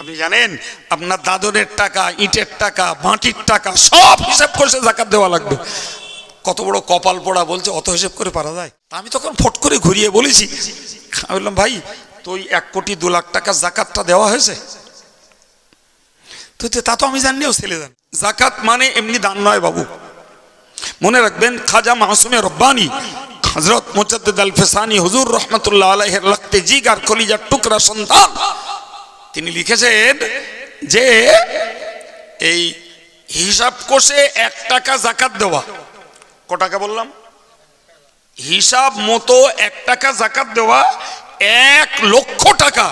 আপনি জানেন, আপনার দাদনের টাকা, ইটের টাকা, মাটির টাকা, সব হিসাব করে জাকাত দেওয়া লাগবে। কত বড় কপাল পোড়া বলছে, অত হিসেব করে পারা যায়। আমি তখন ফট করে ঘুরিয়ে বলেছি, আমি বললাম, ভাই তো এক কোটি দু লাখ টাকা জাকাতটা দেওয়া হয়েছে? তো তা তো আমি জানিও ছেলে জান। জাকাত মানে এমনি দান নয় বাবু। মনে রাখবেন, খাজা মাসুমে রব্বানি হজরত মুজাদ্দিদ আল ফেসানি হুজুর রহমতুল্লাহ আলাইহের লাগতে জিগার কলিজার টুকরা সন্তান তিনি লিখেছেন যে এই হিসাব কষে এক টাকা জাকাত দেওয়া। ক টাকা বললাম? হিসাব মতো এক টাকা জাকাত দেওয়া এক লক্ষ টাকা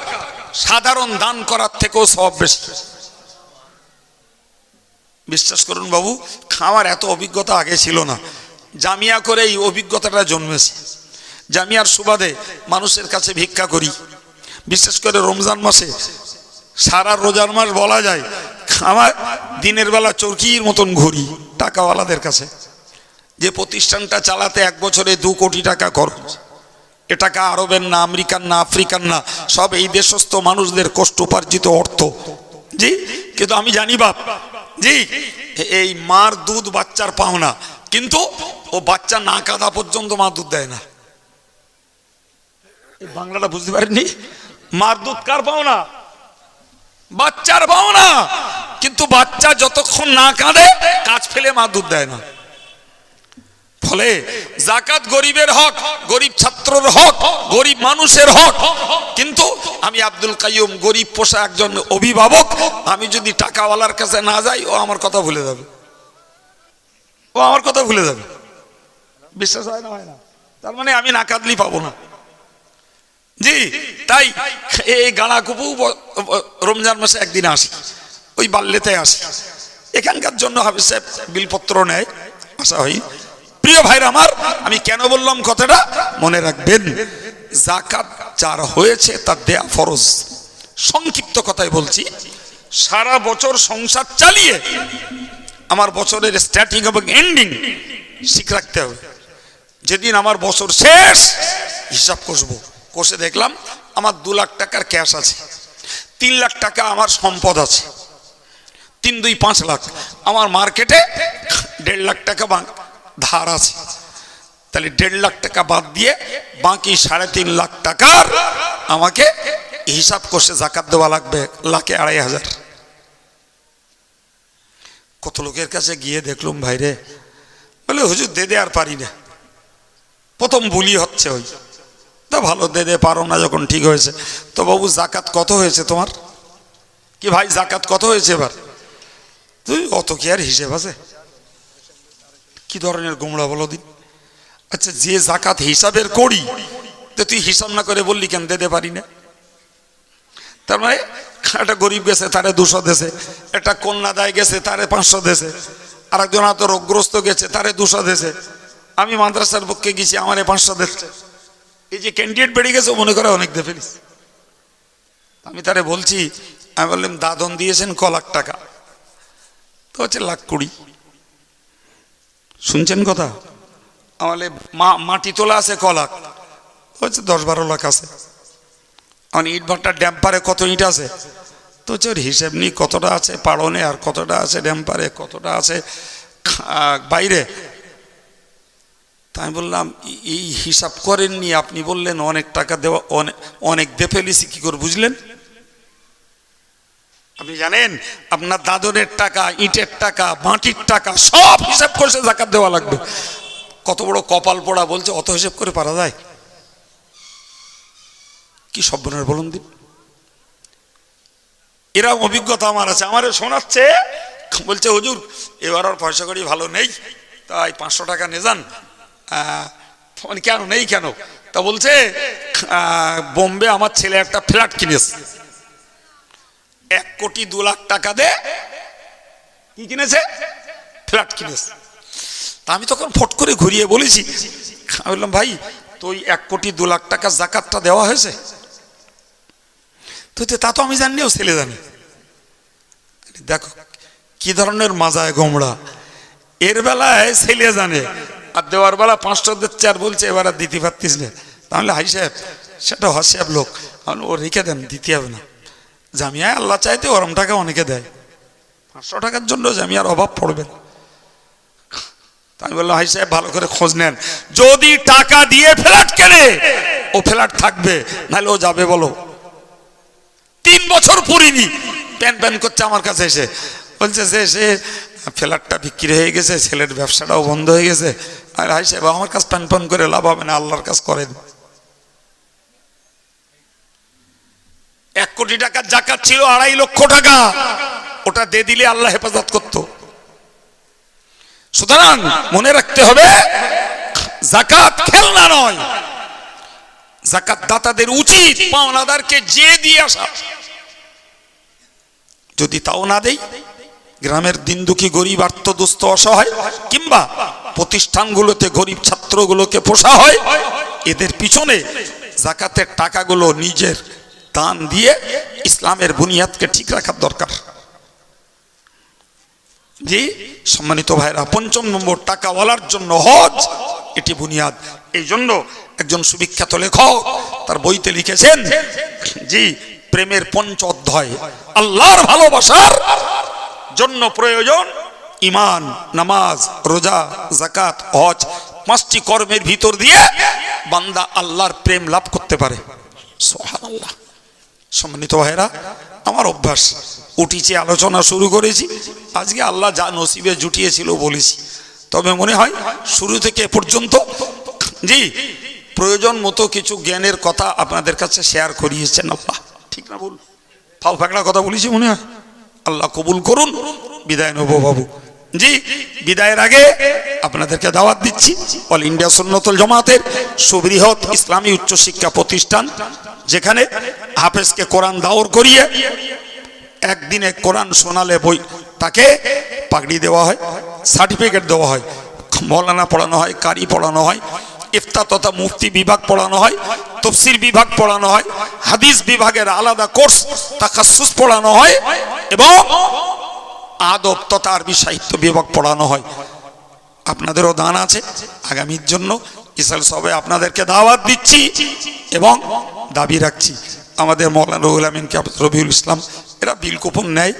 সাধারণ দান করার থেকেও সব বেশি। বিশ্বাস করুন বাবু খাওয়ার এত অভিজ্ঞতা আগে ছিল না। জামিয়া করে এই অভিজ্ঞতাটা জন্মেছে। জামিয়ার সুবাদে মানুষের কাছে ভিক্ষা করি। বিশেষ করে রমজান মাসে সারা রোজার মাস বলা যায়, আমার দিনের বেলা চরকির মতন ঘুরি টাকাওয়ালাদের কাছে। যে প্রতিষ্ঠানটা চালাতে এক বছরে দু কোটি টাকা খরচ, এ টাকা আরবের না আমেরিকান না আফ্রিকান না, সব এই দেশস্থ মানুষদের কষ্ট উপার্জিত অর্থ। জি, কিন্তু আমি জানি বাপ, জি, এই মার দুধ বাচ্চার পাওনা, কিন্তু ও বাচ্চা না কাঁদা পর্যন্ত মা দুধ দেয় না। বাংলাটা বুঝতে পারেননি? মার দুধ কার পাওনা? বাচ্চার পাওনা। কিন্তু বাচ্চা যতক্ষণ না কাঁদে, কাজ ফেলে মারদুত দেয় না। ফলে জাকাত গরিবের হক, গরিব ছাত্রর হক, গরিব মানুষের হক। কিন্তু আমি আব্দুল কাইয়ুম গরিব পোষা একজন অভিভাবক, আমি যদি টাকাওয়ালার কাছে না যাই, ও আমার কথা ভুলে যাবে। ও আমার কথা ভুলে যাবে। বিশ্বাস হয় না হয় না। তার মানে আমি না কাঁদলি পাবো না। জি, তাই এই গাঁড়া কুপু ব- ব- রমজান মাসে একদিন আসি, ওই বাল্যেতে আসি। এখানকার জন্য হাফিজ সাহেব বিলপত্র নেয় আসা হয় প্রিয় ভাইরা আমার, আমি কেন বললাম কথাটা? মনে রাখবেন জাকাত যার হয়েছে তার দেয়া ফরজ। সংক্ষিপ্ত কথায় বলছি, সারা বছর সংসার চালিয়ে আমার বছরের স্টার্টিং এবং এন্ডিং ঠিক রাখতে হবে। যেদিন আমার বছর শেষ, হিসাব কষবো। কষে দেখলাম আমার দু লাখ টাকার ক্যাশ আছে, তিন লাখ টাকা আমার সম্পদ আছে, তিন, দুই, পাঁচ লাখ। আমার মার্কেটে দেড় লাখ টাকা ধার আছে। তাহলে দেড় লাখ টাকা বাদ দিয়ে বাকি সাড়ে তিন লাখ টাকার আমাকে হিসাব কষে জাকাত দেওয়া লাগবে লাখে আড়াই হাজার। কত লোকের কাছে গিয়ে দেখলুম ভাইরে, বলে, হুজুর, দে দে আর পারি না। প্রথম বুলি হচ্ছে ওই। তা ভালো, দে দে, পারো না যখন ঠিক হয়েছে। তো বাবু, জাকাত কত হয়েছে তোমার? কি ভাই, জাকাত কত হয়েছে এবার? তুই অত কি আর হিসেব আছে? কি ধরনের গোমড়া বলো দিন। আচ্ছা যে জাকাত হিসাবের করি, তো তুই হিসাব না করে বললি কেন? দিতে পারি না। তার মানে একটা গরিব গেছে, তারে দুশো দেশে একটা কন্যা দায় গেছে, তারে পাঁচশো দেশে আর একজন হয়তো রোগগ্রস্ত গেছে, তারে দুশো দেশে আমি মাদ্রাসার পক্ষে গেছি, আমারে পাঁচশো দেশে এই যে ক্যান্ডিডেট বেড়ে গেছে মনে করে অনেক দিয়ে ফেলিস আমি তারে বলছি, আমি বললাম, দাদন দিয়েছেন ক লাখ টাকা। তো হচ্ছে লাখ কুড়ি। শুনছেন কথা? আমালে মা, মাটি তোলা আছে ক লাখ? তো হচ্ছে দশ বারো লাখ আছে। আমার ইট ভাটার ড্যাম্পারে কত ইট আছে? তো হচ্ছে ওর হিসেব নিই কতটা আছে পাড়নে আর কতটা আছে ড্যাম্পারে কতটা আছে বাইরে। তাই আমি বললাম "এই- হিসাব করেননি, আপনি বললেন অনেক টাকা দেওয়া অনেক অনেক দে ফেলেছি, কি করে বুঝলেন? আপনি জানেন, আপনার দাদনের টাকা, ইটের টাকা, মাটির টাকা, সব হিসাব করে জাকাত দেওয়া লাগবে। কত বড় কপাল পোড়া বলছে, অত হিসাব করে পারা যায়? কি সব্বনের বলুন দিন। এরকম অভিজ্ঞতা আমার আছে আমার শোনাচ্ছে, বলছে, হুজুর, এবার আর পয়সা করি ভালো নেই, তাই পাঁচশো টাকা নে যান কেন, নেই কেন? তা বলছে বোম্বে আমার ছেলে একটা ফ্ল্যাট কিনেছে। এক কোটি দু লাখ টাকা দে কি কিনেছে? ফ্ল্যাট কিনেছে। তা আমি তখন ফট করে ঘুরিয়ে বলেছি বললাম, ভাই তো ওই এক কোটি দু লাখ টাকা জাকাতটা দেওয়া হয়েছে? তো তা তো আমি জানিও ছেলে জানি। দেখো, কি ধরনের মাজায় গোমড়া এর বেলায় ছেলে জানে আর দেওয়ার বেলা পাঁচশো দিচ্ছে আর বলছে, এবার আর দিতে পারতিস না। তাহলে হাই সাহেব, সেটা হসিয়াব লোক। কারণ ও রেখে দেন, দিতে হবে না। জামিয়ায় আল্লাহ চাইতে ওরম টাকা অনেকে দেয়। পাঁচশো টাকার জন্য জামিয়ার অভাব পড়বে না। আমি বললাম, হাই সাহেব, ভালো করে খোঁজ নেন। যদি টাকা দিয়ে ফ্ল্যাট কেনে, ও ফ্ল্যাট থাকবে, নাহলে ও যাবে বলো। তিন বছর পুরিনি, প্যান প্যান করছে আমার কাছে এসে। বলছে যে, সে ফ্ল্যাটটা বিক্রি হয়ে গেছে, ছেলের ব্যবসাটাও বন্ধ হয়ে গেছে। আর হাই সাহেব, আমার কাছে প্যান প্যান করে লাভ হবে না, আল্লাহর কাজ করেন এক কোটি টাকার জাকাত ছিল, আড়াই লক্ষ টাকা। ওটা দিয়ে দিলে আল্লাহ হেফাজত করত। সুতরাং মনে রাখতে হবে, জাকাত খেলনা নয়। জাকাত দাতাদের উচিত পাওনাদারকে যে দিয়ে আসা। যদি তাও না দেই, গ্রামের দিন দুঃখী গরিব আর্তদুস্থ অসহায়, কিংবা প্রতিষ্ঠানগুলোতে গরিব ছাত্রগুলোকে পোষা হয়, এদের পিছনে জাকাতের টাকাগুলো নিজের দান দিয়ে ইসলামের বুনিয়াদকে ঠিক রাখার দরকার। জি, সম্মানিত ভাইরা পঞ্চম নম্বর টাকাওয়ালার জন্য হজ, এটি বুনিয়াদ। এই জন্য একজন সুবিখ্যাত লেখক তার বইতে লিখেছেন, জি, প্রেমের পঞ্চ অধ্যায়, আল্লাহর ভালোবাসার জন্য প্রয়োজন ইমান নামাজ, রোজা জাকাত হজ, পাঁচটি কর্মের ভিতর দিয়ে বান্দা আল্লাহর প্রেম লাভ করতে পারে। সম্মানিত ভাইরা আমার অভ্যাস উঠিছে আলোচনা শুরু করেছি। আজকে আল্লাহ যা নসিবে জুটিয়েছিল বলেছি। তবে মনে হয় শুরু থেকে পর্যন্ত জি, প্রয়োজন মতো কিছু জ্ঞানের কথা আপনাদের কাছে শেয়ার করিয়েছেন আল্লাহ। ঠিক না বল ফাও ফাঁকড়া কথা বলেছি মনে হয়? আল্লাহ কবুল করুন, বিদায় নেব বাবু। জি, বিদায়ের আগে আপনাদেরকে দাওয়াত দিচ্ছি। অল ইন্ডিয়া সুন্নতুল জামাতের সুবৃহৎ ইসলামী উচ্চশিক্ষা প্রতিষ্ঠান, যেখানে হাফেজকে কোরআন দাওর করিয়ে একদিনে কোরআন শোনালে বই তাকে পাগড়ি দেওয়া হয়, সার্টিফিকেট দেওয়া হয়, মৌলানা পড়ানো হয়, কারি পড়ানো হয় ইফতা তথা মুফতি বিভাগ পড়ানো হয়, তফসির বিভাগ পড়ানো হয়, হাদিস বিভাগের আলাদা কোর্স তাকাসুস পড়ানো হয় এবং আদব তথা আরবি সাহিত্য বিভাগ পড়ানো হয়। আপনাদেরও দান আছে। আগামীর জন্য ইসাল সবে আপনাদেরকে দাওয়াত দিচ্ছি এবং দাবি রাখছি। আমাদের মৌলানা রহুল আমিনকে রবিউল ইসলাম, এরা বিল কুপন নেয়।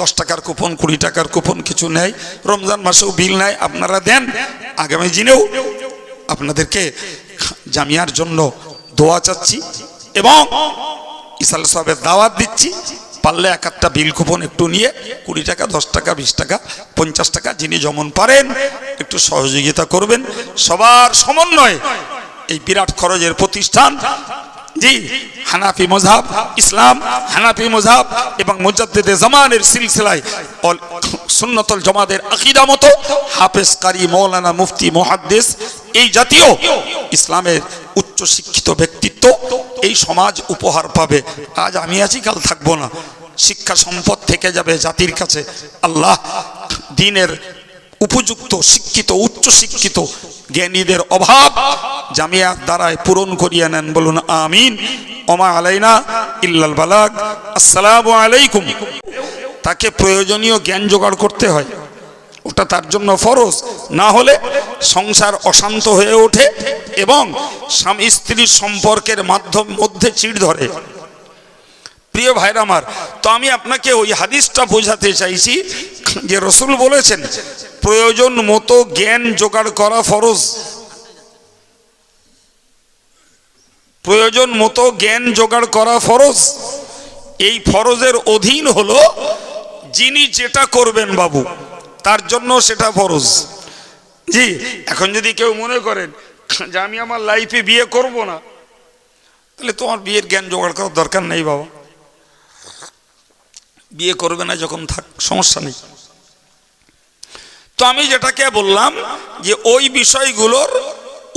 দশ টাকার কুপন, কুড়ি টাকার কুপন কিছু নেয়। রমজান মাসেও বিল নেয়, আপনারা দেন। আগামী দিনেও আপনাদেরকে জামিয়ার জন্য দোয়া চাচ্ছি এবং ইসাল সাহেবের দাওয়াত দিচ্ছি। পারলে এক একটা বিল কুপন একটু নিয়ে কুড়ি টাকা, দশ টাকা, বিশ টাকা, পঞ্চাশ টাকা, যিনি যেমন পারেন একটু সহযোগিতা করবেন। সবার সমন্বয়ে এই বিরাট খরচের প্রতিষ্ঠান, জি, হানাফি মজাব ইসলাম, হানাফি মজাব এবং মুজাদ্দেদে জামানের সিলসিলায় সুন্নতল জমাদের আকিদা মতো হাফেজ কারি মৌলানা মুফতি মুহাদ্দিস, এই জাতীয় ইসলামের উচ্চ শিক্ষিত ব্যক্তিত্ব এই সমাজ উপহার পাবে। আজ আমি আছি, কাল থাকব না। শিক্ষা সম্পদ থেকে যাবে জাতির কাছে। আল্লাহ দিনের উপযুক্ত, শিক্ষিত, উচ্চ শিক্ষিত জ্ঞানীদের অভাব জামিয়ার দ্বারায় পূরণ করিয়া নেন বলুন, আমিন। ওমা আলাইনা ইল্লাল বালাক আসসালামু আলাইকুম। তাকে প্রয়োজনীয় জ্ঞান জোগাড় করতে হয়। ওটা তার জন্য ফরজ। না হলে সংসার অশান্ত হয়ে ওঠে এবং স্বামী স্ত্রীর সম্পর্কের মাধ্যম মধ্যে চিড় ধরে। প্রিয় ভাইরা আমার, তো আমি আপনাকে ওই হাদিসটা বোঝাতে চাইছি যে রসুল বলেছেন, প্রয়োজন মতো জ্ঞান জোগাড় করা ফরজ। প্রয়োজন মতো জ্ঞান জোগাড় করা ফরজ। এই ফরজের অধীন হলো যিনি যেটা করবেন বাবু, তার জন্য সেটা ফরজ। জি, এখন যদি কেউ মনে করেন যে আমি আমার লাইফে বিয়ে করব না, তাহলে তোমার বিয়ের জ্ঞান জোগাড় করার দরকার নেই বাবা। বিয়ে করবে না যখন থাক, সমস্যা নেই। তো আমি যেটাকে বললাম যে ওই বিষয়গুলোর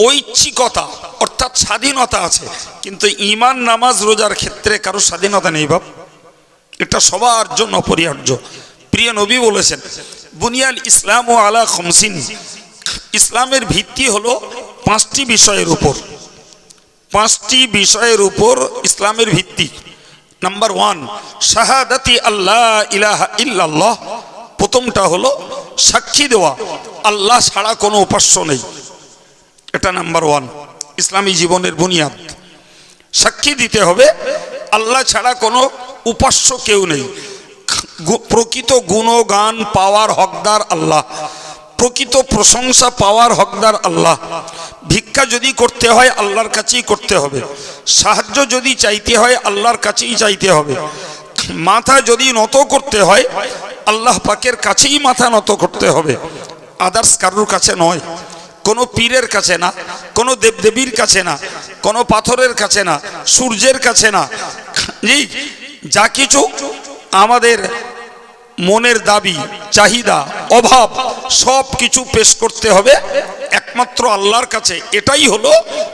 ঐচ্ছিকতা, অর্থাৎ স্বাধীনতা আছে, কিন্তু ইমান নামাজ, রোজার ক্ষেত্রে কারও স্বাধীনতা নেই বাপ। এটা সবার জন্য অপরিহার্য। প্রিয় নবী বলেছেন, বুনিয়াল ইসলাম ও আলা খমসিন। ইসলামের ভিত্তি হলো পাঁচটি বিষয়ের উপর। পাঁচটি বিষয়ের উপর ইসলামের ভিত্তি। নাম্বার ওয়ান শাহাদাতি আল্লাহ ইলাহা ইল্লাল্লাহ প্রথমটা হলো সাক্ষী দেওয়া। আল্লাহ ছাড়া কোনো উপাস্য নেই। এটা নাম্বার ওয়ান ইসলামী জীবনের বুনিয়াদ। সাক্ষী দিতে হবে, আল্লাহ ছাড়া কোনো উপাস্য কেউ নেই। প্রকৃত গুণগান পাওয়ার হকদার আল্লাহ। প্রকৃত প্রশংসা পাওয়ার হকদার আল্লাহ। ভিক্ষা যদি করতে হয়, আল্লাহর কাছেই করতে হবে। সাহায্য যদি চাইতে হয়, আল্লাহর কাছেই চাইতে হবে। মাথা যদি নত করতে হয়, আল্লাহ পাকের কাছেই মাথা নত করতে হবে। আদার্স কারোর কাছে নয়। কোনো পীরের কাছে না, কোনো দেবদেবীর কাছে না, কোনো পাথরের কাছে না, সূর্যের কাছে না। যা কিছু আমাদের মনের দাবি, চাহিদা, অভাব সব কিছু পেশ করতে হবে একমাত্র আল্লাহর কাছে। এটাই হলো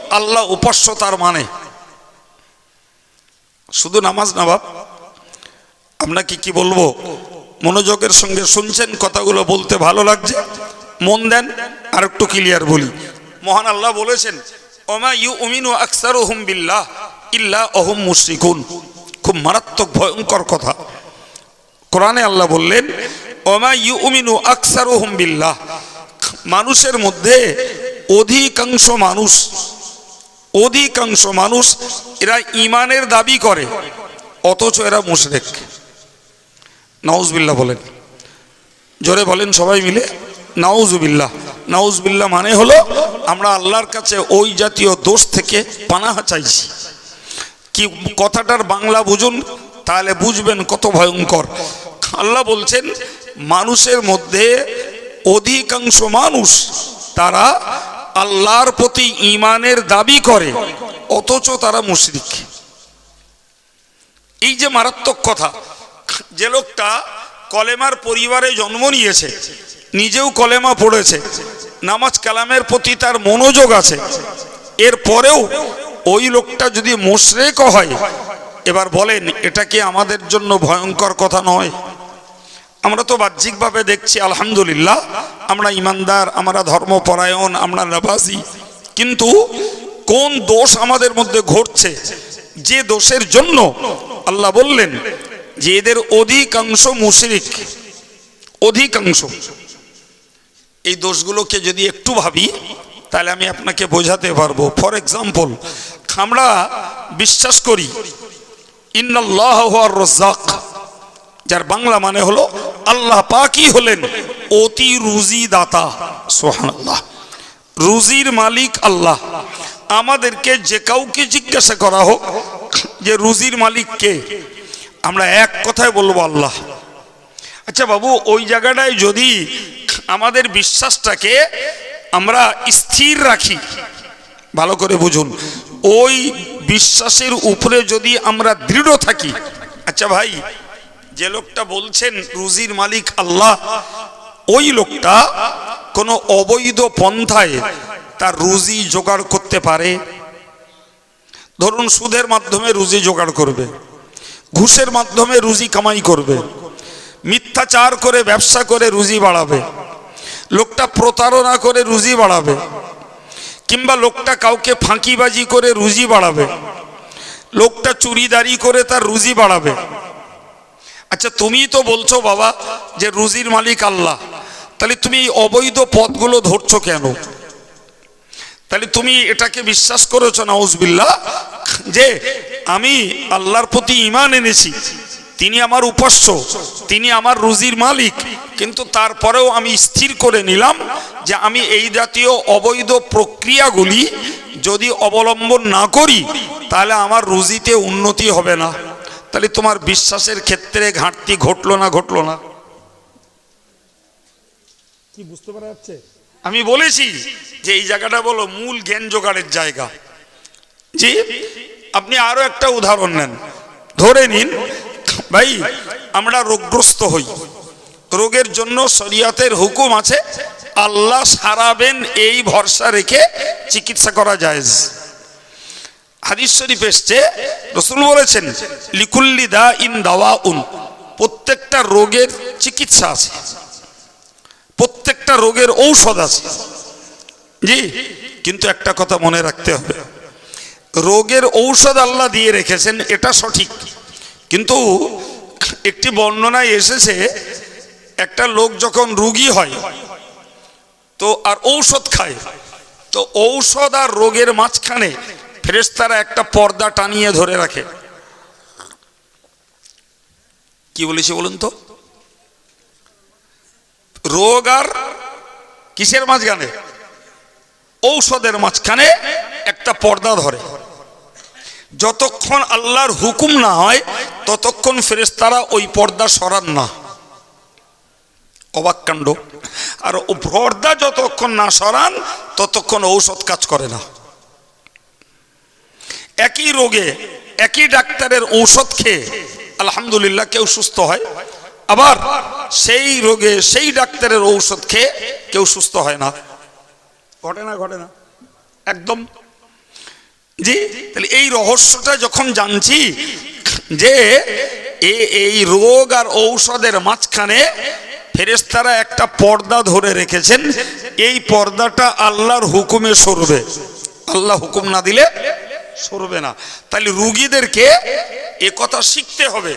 আল্লাহ উপাস্যতার মানে। শুধু নামাজ না বাপ আপনাকে কি বলব? মনোযোগের সঙ্গে শুনছেন কথাগুলো বলতে ভালো লাগছে? মন দেন আর একটু ক্লিয়ার বলি। মহান আল্লাহ বলেছেন, ওমা ইউ উমিনু আকসার বিল্লাহ, ইল্লা অহম মুশরিকুন। খুব মারাত্মক, ভয়ঙ্কর কথা। কোরআনে আল্লাহ বললেন, ওমা ইউ উমিনু আকসার বিল্লাহ। মানুষের মধ্যে অধিকাংশ মানুষ অধিকাংশ মানুষ এরা ইমানের দাবি করে, অথচ এরা মুশরেক। নাউজবিল্লাহ বলেন। জোরে বলেন সবাই মিলে, নাউজুবিল্লাহ। নাউজবিল্লাহ মানে হলো, আমরা আল্লাহর কাছে ওই জাতীয় দোষ থেকে পানাহা চাইছি। কি কথাটার বাংলা বুঝুন তাহলে বুঝবেন কত ভয়ঙ্কর। আল্লাহ বলছেন, মানুষের মধ্যে অধিকাংশ মানুষ তারা আল্লাহর প্রতি ইমানের দাবি করে, অথচ তারা মুশরিক। এই যে মারাত্মক কথা, যে লোকটা কলেমার পরিবারে জন্ম নিয়েছে, নিজেও কলেমা পড়েছে, নামাজ কালামের প্রতি তার মনোযোগ আছে এর পরেও ওই লোকটা যদি মোশরেক হয় এবার বলেন, এটা কি আমাদের জন্য ভয়ঙ্কর কথা নয়? আমরা তো বাহ্যিকভাবে দেখছি, আলহামদুলিল্লাহ, আমরা ইমানদার, আমরা ধর্মপরায়ণ, আমরা নাবাজি কিন্তু কোন দোষ আমাদের মধ্যে ঘটছে? যে দোষের জন্য আল্লাহ বললেন যে এদের অধিকাংশ মুশরিক, অধিকাংশ। এই দোষগুলোকে যদি একটু ভাবি, তাহলে আমি আপনাকে বোঝাতে পারব। ফর এক্সাম্পল আমরা বিশ্বাস করি ইন্নাল্লাহ যার বাংলা মানে হলো আল্লাহ পাকই হলেন অতি রুজি দাতা সোহানাল্লাহ রুজির মালিক আল্লাহ। আমাদেরকে যে কাউকে জিজ্ঞাসা করা হোক যে রুজির মালিক কে, আমরা এক কথায় বলব আল্লাহ। আচ্ছা বাবু, ওই জায়গাটায় যদি আমাদের বিশ্বাসটাকে আমরা স্থির রাখি, ভালো করে বুঝুন। ওই বিশ্বাসের উপরে যদি আমরা দৃঢ় থাকি। আচ্ছা ভাই, যে লোকটা বলছেন রুজির মালিক আল্লাহ, ওই লোকটা কোনো অবৈধ পন্থায় তার রুজি জোগাড় করতে পারে? ধরুন সুদের মাধ্যমে রুজি জোগাড় করবে, ঘুষের মাধ্যমে রুজি কামাই করবে, মিথ্যাচার করে ব্যবসা করে রুজি বাড়াবে, লোকটা প্রতারণা করে রুজি বাড়াবে কিংবা লোকটা কাউকে ফাঁকিবাজি করে রুজি বাড়াবে, লোকটা চুরিদারি করে তার রুজি বাড়াবে। আচ্ছা তুমি তো বলছো বাবা যে রুজির মালিক আল্লাহ, তাহলে তুমি এই অবৈধ পথগুলো ধরছো কেন? তাহলে তুমি এটাকে বিশ্বাস করেছ না নাউজবিল্লা যে আমি আল্লাহর প্রতি ইমান এনেছি। তিনি আমার উপাস্য তিনি আমার রুজির মালিক। কিন্তু তারপরেও আমি স্থির করে নিলাম যে আমি এই জাতীয় অবৈধ প্রক্রিয়াগুলি যদি অবলম্বন না করি তাহলে আমার রুজিতে উন্নতি হবে না। তাহলে তোমার বিশ্বাসের ক্ষেত্রে ঘাটতি ঘটলো না ঘটলো না। কি বুঝতে পারা যাচ্ছে? আমি বলেছি যে এই জায়গাটা বলো মূল জ্ঞান জোগাড়ের জায়গা। জি আপনি আরও একটা উদাহরণ নেন। ধরে নিন ভাই, আমরা রোগগ্রস্ত হই। রোগের জন্য শরিয়াতের হুকুম আছে, আল্লাহ সারাবেন এই ভরসা রেখে চিকিৎসা করা যায় হাদিস শরীফ এসছে, রসুল বলেছেন, লিকুল্লি দা ইন দাওয়া উন প্রত্যেকটা রোগের চিকিৎসা আছে, প্রত্যেকটা রোগের ঔষধ আছে। জি, কিন্তু একটা কথা মনে রাখতে হবে, রোগের ঔষধ আল্লাহ দিয়ে রেখেছেন, এটা সঠিক। কিন্তু একটি বর্ণনায় এসেছে, একটা লোক যখন রুগী হয়, তো আর ঔষধ খায়। তো ঔষধ আর রোগের মাঝখানে ফেরেশতারা একটা পর্দা টানিয়ে ধরে রাখে। কি বলেছে বলুন তো? রোগ আর কিসের মাঝখানে? ঔষধের মাঝখানে একটা পর্দা ধরে। যতক্ষণ আল্লাহর হুকুম না হয় ততক্ষণ ফেরেশতারা ওই পর্দা সরান না। অবাক কাণ্ড। আর ও পর্দা যতক্ষণ না সরান, ততক্ষণ ঔষধ কাজ করে না। একই রোগে, একই ডাক্তারের ঔষধ খেয়ে আলহামদুলিল্লাহ কেউ সুস্থ হয়। আবার সেই রোগে সেই ডাক্তারের ঔষধ খেয়ে কেউ সুস্থ হয় না। ঘটে না ঘটে না। একদম। জি, তাহলে এই রহস্যটা যখন জানছি যে এই রোগ আর ঔষধের মাঝখানে ফেরেস্তারা একটা পর্দা ধরে রেখেছেন। এই পর্দাটা আল্লাহর হুকুমে সরবে। আল্লাহ হুকুম না দিলে সরবে না। তাহলে রুগীদেরকে কথা শিখতে হবে।